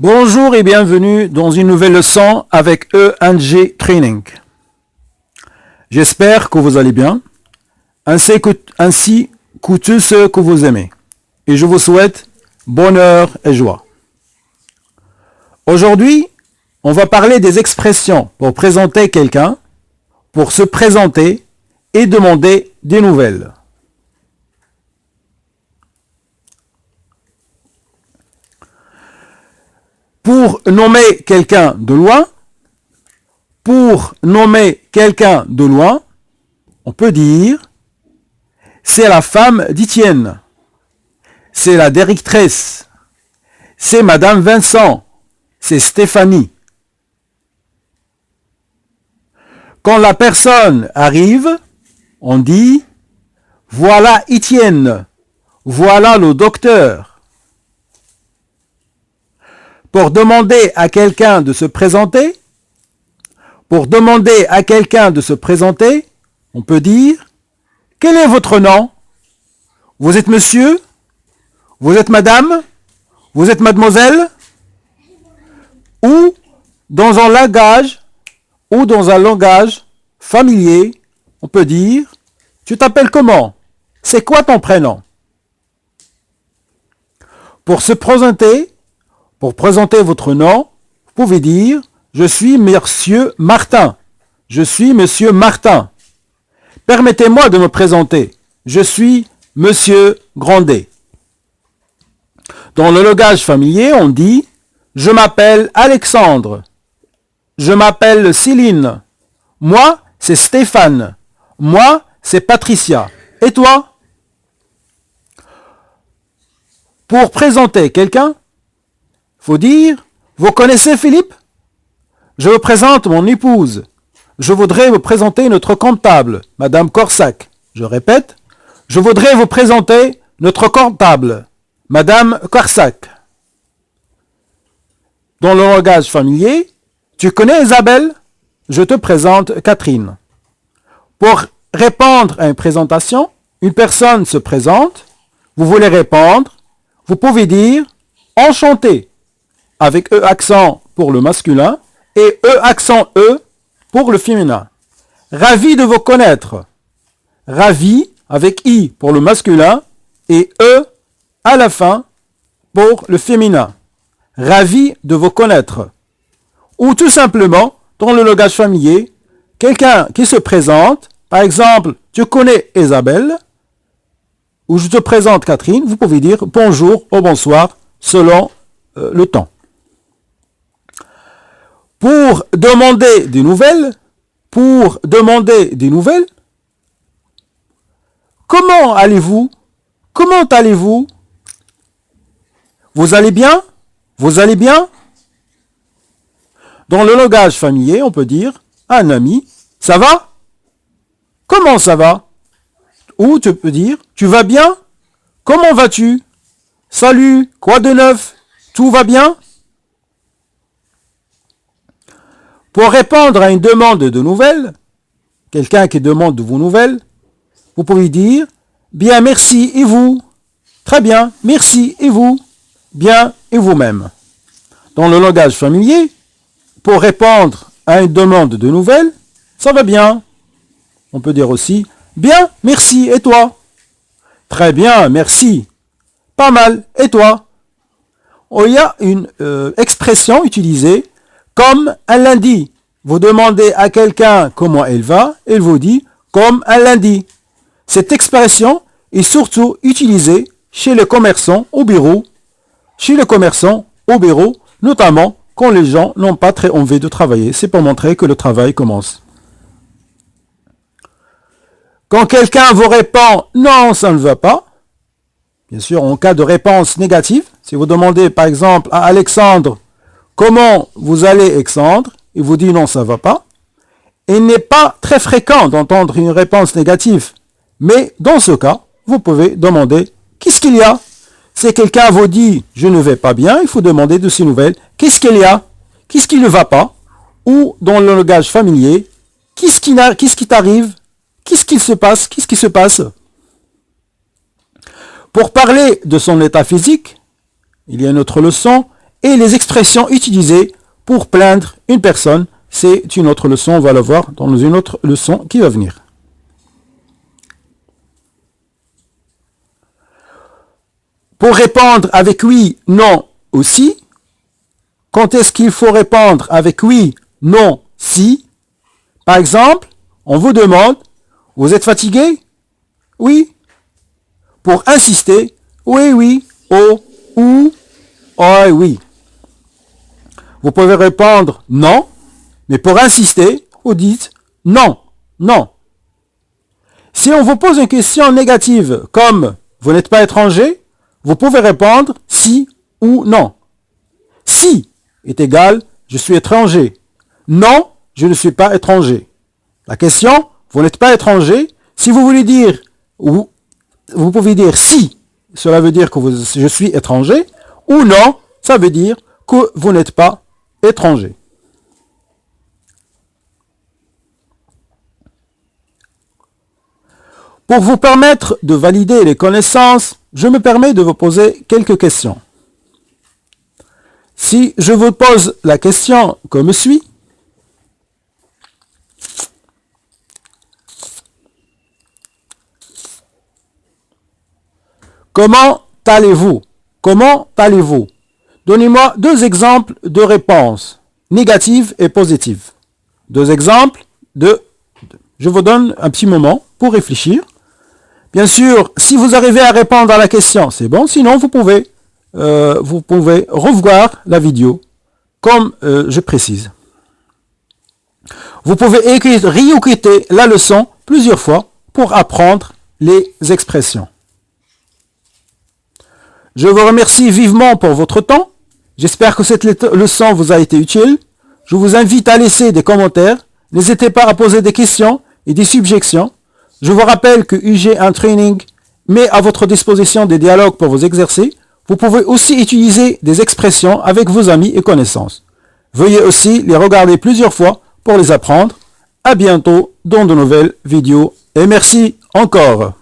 Bonjour et bienvenue dans une nouvelle leçon avec E1G Training. J'espère que vous allez bien, ainsi que, ainsi que tous ceux que vous aimez. Et je vous souhaite bonheur et joie. Aujourd'hui, on va parler des expressions pour présenter quelqu'un, pour se présenter et demander des nouvelles. Pour nommer quelqu'un de loin, pour nommer quelqu'un de loin, on peut dire c'est la femme d'Étienne, c'est la directrice, c'est Madame Vincent, c'est Stéphanie. Quand la personne arrive, on dit voilà Étienne, voilà le docteur. Pour demander à quelqu'un de se présenter, on peut dire quel est votre nom? Vous êtes monsieur? Vous êtes madame? Vous êtes mademoiselle? Ou dans un langage ou dans un langage familier, on peut dire tu t'appelles comment? C'est quoi ton prénom Pour se présenter, pour présenter votre nom, vous pouvez dire Je suis Monsieur Martin. Je suis Monsieur Martin. Permettez-moi de me présenter. Je suis Monsieur Grandet. Dans le langage familier, on dit Je m'appelle Alexandre. Je m'appelle Céline. Moi, c'est Stéphane. Moi, c'est Patricia. Et toi? Pour présenter quelqu'un, faut dire, vous connaissez Philippe? Je vous présente mon épouse. Je voudrais vous présenter notre comptable, Madame Corsac. Je répète, je voudrais vous présenter notre comptable, Madame Corsac. Dans le langage familier, tu connais Isabelle? Je te présente Catherine. Pour répondre à une présentation, une personne se présente, vous voulez répondre, vous pouvez dire enchanté avec E accent pour le masculin et E accent E pour le féminin. Ravi de vous connaître. Ravi avec I pour le masculin et E à la fin pour le féminin. Ravi de vous connaître. Ou tout simplement, dans le langage familier, quelqu'un qui se présente par exemple, tu connais Isabelle, ou je te présente Catherine, vous pouvez dire bonjour ou bonsoir selon euh, le temps. Pour demander des nouvelles, pour demander des nouvelles, comment allez-vous Comment allez-vous? Vous allez bien? Vous allez bien? Dans le langage familier, on peut dire un ami, ça va? Comment ça va? Ou tu peux dire, tu vas bien? Comment vas-tu? Salut, quoi de neuf? Tout va bien? Pour répondre à une demande de nouvelles, quelqu'un qui demande de vos nouvelles, vous pouvez dire, bien merci et vous? Très bien, merci et vous? Bien et vous-même Dans le langage familier, pour répondre à une demande de nouvelles, ça va bien. On peut dire aussi Bien, merci, et toi? Très bien, merci. Pas mal, et toi? Il y a une euh, expression utilisée comme un lundi. Vous demandez à quelqu'un comment elle va, elle vous dit comme un lundi. Cette expression est surtout utilisée chez les commerçants au bureau, chez les commerçants au bureau, notamment quand les gens n'ont pas très envie de travailler. C'est pour montrer que le travail commence. Quand quelqu'un vous répond non, ça ne va pas, bien sûr, en cas de réponse négative, si vous demandez par exemple à Alexandre comment vous allez Alexandre, il vous dit non, ça ne va pas, il n'est pas très fréquent d'entendre une réponse négative. Mais dans ce cas, vous pouvez demander qu'est-ce qu'il y a? Si quelqu'un vous dit je ne vais pas bien, il faut demander de ces nouvelles. Qu'est-ce qu'il y a? Qu'est-ce qui ne va pas? Ou dans le langage familier, qu'est-ce qui t'arrive? Qu'est-ce qu'il se passe? Qu'est-ce qui se passe? Pour parler de son état physique, il y a une autre leçon, et les expressions utilisées pour plaindre une personne. C'est une autre leçon, on va le voir dans une autre leçon qui va venir. Pour répondre avec oui, non, aussi, quand est-ce qu'il faut répondre avec oui, non, si? Par exemple, on vous demande, vous êtes fatigué? Oui. Pour insister, oui, oui, oh, ou, oh, oui. Vous pouvez répondre non, mais pour insister, vous dites non, non. Si on vous pose une question négative comme vous n'êtes pas étranger, vous pouvez répondre si ou non. Si est égal je suis étranger. Non, je ne suis pas étranger. La question, vous n'êtes pas étranger. Si vous voulez dire, ou vous pouvez dire si, cela veut dire que je suis étranger, ou non, ça veut dire que vous n'êtes pas Pour vous permettre de valider les connaissances, je me permets de vous poser quelques questions. Si je vous pose la question comme suit, Comment allez-vous? Comment allez-vous? Donnez-moi deux exemples de réponses, négatives et positives. Deux exemples de... Je vous donne un petit moment pour réfléchir. Bien sûr, si vous arrivez à répondre à la question, c'est bon. Sinon, vous pouvez, euh, revoir la vidéo, comme euh, je précise. Vous pouvez réécouter la leçon plusieurs fois pour apprendre les expressions. Je vous remercie vivement pour votre temps. J'espère que cette leçon vous a été utile. Je vous invite à laisser des commentaires. N'hésitez pas à poser des questions et des subjections. Je vous rappelle que UG un training met à votre disposition des dialogues pour vous exercer. Vous pouvez aussi utiliser des expressions avec vos amis et connaissances. Veuillez aussi les regarder plusieurs fois pour les apprendre. À bientôt dans de nouvelles vidéos et merci encore.